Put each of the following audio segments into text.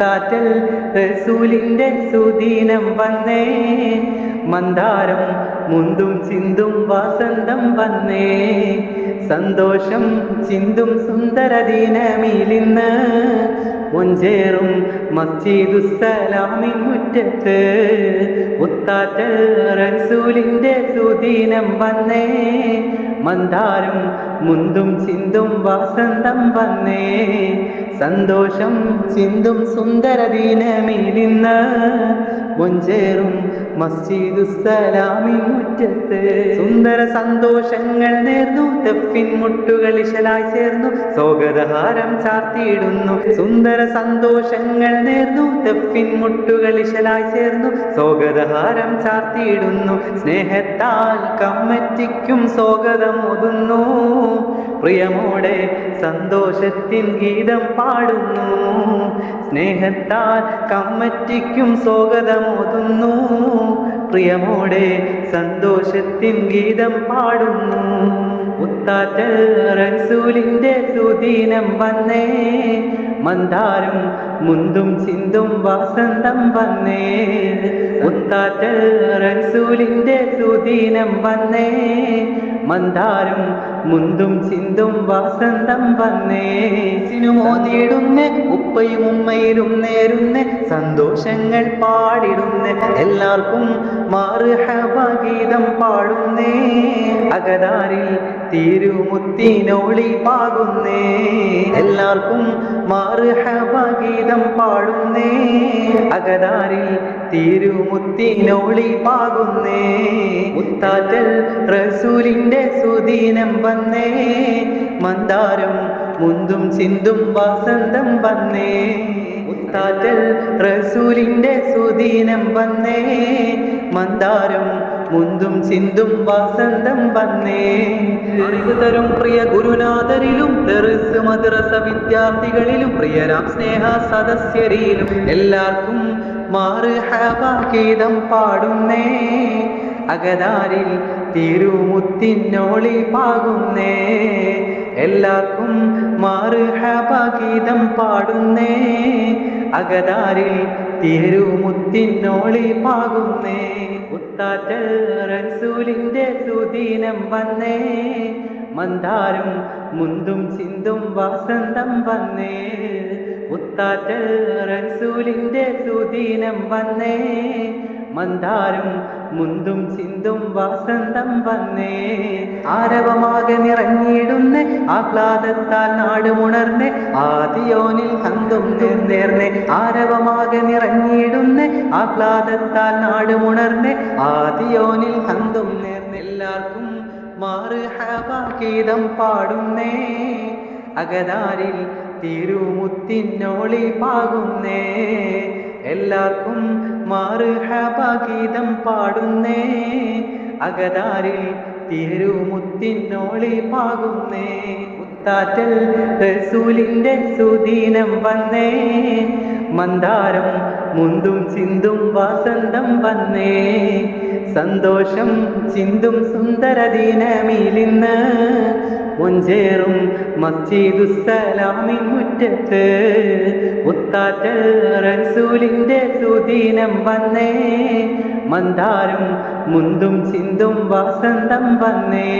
മുത്താറ്റൽ റസൂലിന്റെ സുദീനം വന്നേ. മന്ദാരം മുന്തും ചിന്തും വാസന്തം വന്നേ. സന്തോഷം ചിന്തും സുന്ദര ദിനമിലിന്ന് മസ്ജിദു മസ്ജിദുസ്സലാമിൻ മുറ്റത്ത്. ഉത്താറ്റ റസൂലിന്റെ സുദീനം വന്നേ. മന്ദാരം മുന്തും ചിന്തും വാസന്തം വന്നേ. സന്തോഷം ചിന്തും സുന്ദര മുഞ്ചേറും മസ്ജിദുസ്സലാമിൻ മുറ്റത്ത്. സുന്ദര സന്തോഷങ്ങൾ നേർന്നു. തെപ്പിൻ മുട്ടുകൾ ഇശലായി ചേർന്നു. സ്വാഗതഹാരം ചാർത്തിയിടുന്നു. സുന്ദര സന്തോഷങ്ങൾ നേർന്നു. തെപ്പിൻ മുട്ടുകൾ ഇശലായി ചേർന്നു. സ്വാഗതഹാരം ചാർത്തിയിടുന്നു. സ്നേഹത്താൽ കമ്മറ്റിക്കും സ്വാഗതമോതുന്നു. പ്രിയമോടെ സന്തോഷത്തിൻ ഗീതം പാടുന്നു. സ്നേഹത്താൽ കമ്മറ്റിക്കും സ്വാഗതമോതുന്നു. പ്രിയമോടെ സന്തോഷത്തിൻ ഗീതം പാടുന്നു. മുത്താറ്റൽ റസൂലിന്റെ സുദീനം വന്നേ. മന്ദാരം മുന്തും ചിന്തും വാസന്തം വന്നേ. ഉത്താറ്റ റസൂലിന്റെ സുദീനം വന്നേ. മന്ദാരം മുന്തും ചിന്തും വാസന്തം വന്നേ. സിനുമോതിയിടുന്നേ ഉപ്പയും ഉമ്മയിലും നേരുന്ന. സന്തോഷങ്ങൾ പാടിടുന്ന എല്ലാവർക്കും മാറുഹബഗീതം പാടുന്നേ. അകതാരിൽ തിരുമുത്തിനോളി പാകുന്നേ എല്ലാവർക്കും മാറുഹബഗീതം പാടുന്നേ. അകരാറിൽ തിരുമുത്തിനോളി പാകുന്നേ മുത്താറ്റൽ റസൂലിന്റെ സുദീനം വന്നേ. മന്ദാരം മുന്തും ചിന്തും വസന്തം വന്നേ. മുത്താറ്റൽ റസൂലിന്റെ സുദീനം വന്നേ. മന്ദാരം മുന്തും ചിന്തും വാസന്തം വന്നേ. അറിവ് തരും പ്രിയ ഗുരുനാഥരിലും തെറിസ് മദ്രസ വിദ്യാർത്ഥികളിലും പ്രിയരാം സ്നേഹ സദസ്യരിലും എല്ലാവർക്കും മാറ് ഹബാഗീതം പാടുന്നേ. അകതാരിൽ തിരുമുത്തിനോളി പാകുന്നേ. എല്ലാവർക്കും മാറ് ഹബാഗീതം പാടുന്നേ. അകതാരിൽ തിരുമുത്തിനോളി പാകുന്നേ. ഉത്താറ്റൽ റസൂലിന്റെ സുദീനം വന്നേ. മന്ദാരം മുന്തും ചിന്തും വാസന്തം വന്നേ. ഉത്താറ്റൽ റസൂലിന്റെ സുദീനം വന്നേ. മന്ദാരം മുന്തും ചിന്തും വാസന്തം വന്നേ. ആരവമാകെ നിറഞ്ഞിടുന്നേ ആഹ്ലാദത്താൽ നാടുമുണർന്ന് ആദിയോനിൽ കന്തും നേർന്ന് ആരവമാകെ നിറഞ്ഞിടുന്നേ ആഹ്ലാദത്താൽ നാടുമുണർന്ന് ആദിയോനിൽ കന്തും നേർന്ന് എല്ലാവർക്കും മാറ് ഹബാഗീതം പാടുന്നേ. അകതാരിൽ തിരുമുത്തിനോളി പാകുന്നേ. എല്ലാവർക്കും മാറ് ഹബാഗീതം പാടുന്നേ. അകതാരിൽ തിരുമുത്തിനോളി പാകുന്നേ. മുത്താറ്റൽ റസൂലിന്റെ സുദീനം വന്നേ. മന്ദാരം മുന്തും ചിന്തും വാസന്തം വന്നേ. സന്തോഷം ചിന്തും സുന്ദര ദിനമിലിന്ന് മുഞ്ചേറും മസ്ജിദുസ്സലാമിൻ മുറ്റത്ത് ഉത്താറ്റൽ റസൂലിന്റെ സുദീനം വന്നേ. മന്ദാരം മുന്തും ചിന്തും വാസന്തം വന്നേ.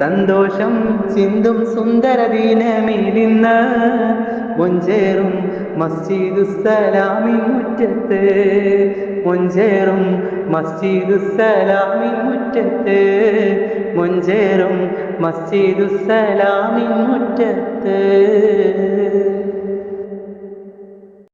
സന്തോഷം ചിന്തും സുന്ദര ദിനമിലിന്ന് മുഞ്ചേറും സലാമി മുറ്റത്ത് മുഞ്ചേറും സലാമി മുറ്റത്ത് മുഞ്ചേറും മസ്ജിദുസലാമിൻ മുറ്റത്ത്.